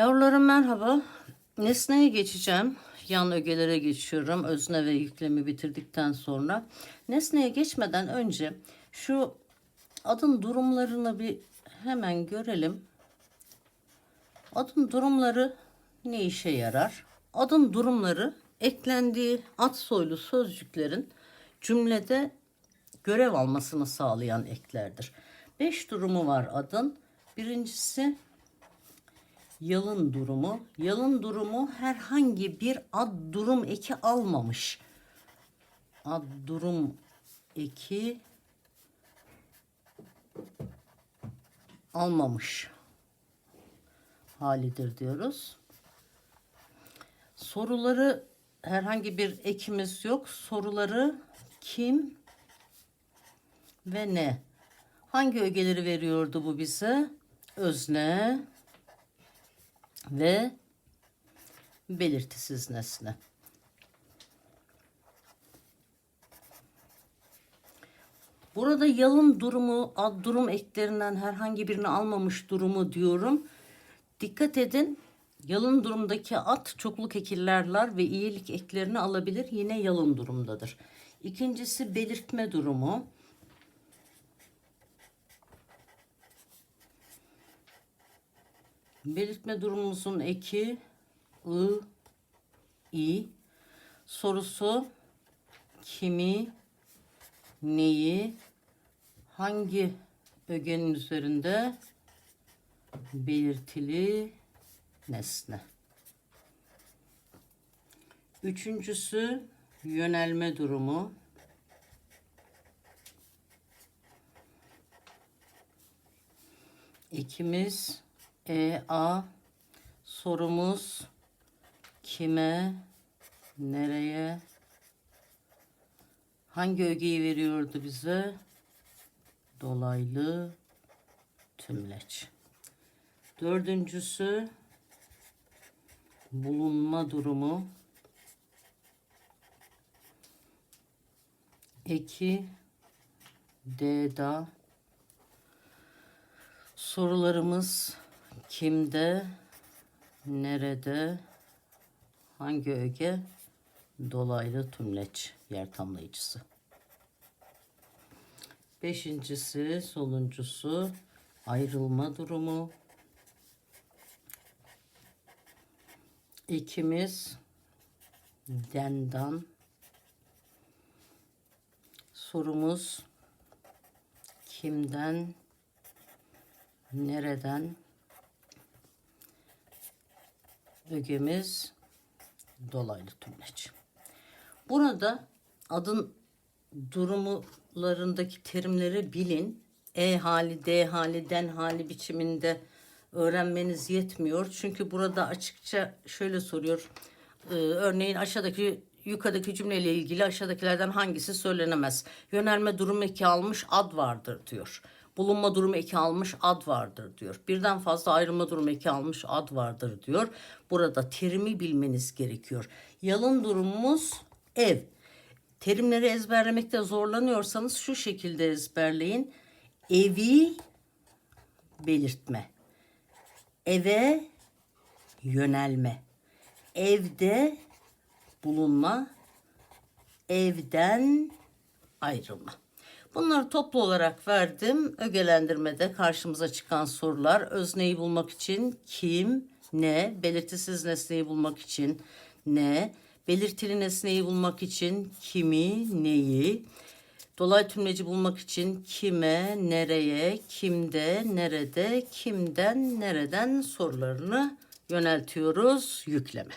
Yavrularım merhaba. Nesneye geçeceğim. Yan ögelere geçiyorum. Özne ve yüklemi bitirdikten sonra. Nesneye geçmeden önce şu adın durumlarını bir hemen görelim. Adın durumları ne işe yarar? Adın durumları eklendiği ad soylu sözcüklerin cümlede görev almasını sağlayan eklerdir. Beş durumu var adın. Birincisi yalın durumu. Yalın durumu herhangi bir ad durum eki almamış. Ad durum eki almamış halidir diyoruz. Soruları herhangi bir ekimiz yok. Soruları kim ve ne? Hangi ögeleri veriyordu bu bize? Özne ve belirtisiz nesne. Burada yalın durumu, ad durum eklerinden herhangi birini almamış durumu diyorum. Dikkat edin. Yalın durumdaki at çokluk ekillerler ve iyilik eklerini alabilir. Yine yalın durumdadır. İkincisi belirtme durumu. Belirtme durumumuzun eki ı, i. Sorusu kimi, neyi, hangi ögenin üzerinde belirtili nesne. Üçüncüsü yönelme durumu. İkimiz e a sorumuz kime nereye hangi ögeyi veriyordu bize? Dolaylı tümleç. Dördüncüsü bulunma durumu. Eki D'da sorularımız kimde, nerede, hangi öge? Dolaylı tümleç yer tamlayıcısı. Beşincisi, sonuncusu ayrılma durumu. İkimiz dendan sorumuz kimden nereden ögemiz dolaylı tümleç. Burada adın durumlarındaki terimleri bilin. E hali, D hali, den hali biçiminde öğrenmeniz yetmiyor. Çünkü burada açıkça şöyle soruyor. Ee, örneğin aşağıdaki yukarıdaki cümleyle ilgili aşağıdakilerden hangisi söylenemez? Yönelme durum eki almış ad vardır diyor. Bulunma durum eki almış ad vardır diyor. Birden fazla ayrılma durum eki almış ad vardır diyor. Burada terimi bilmeniz gerekiyor. Yalın durumumuz ev. Terimleri ezberlemekte zorlanıyorsanız şu şekilde ezberleyin. Evi belirtme. Eve yönelme. Evde bulunma. Evden ayrılma. Bunları toplu olarak verdim. Ögelendirmede karşımıza çıkan sorular özneyi bulmak için kim, ne, belirtisiz nesneyi bulmak için ne, belirtili nesneyi bulmak için kimi, neyi, dolay tümleci bulmak için kime, nereye, kimde, nerede, kimden, nereden sorularını yöneltiyoruz yükleme.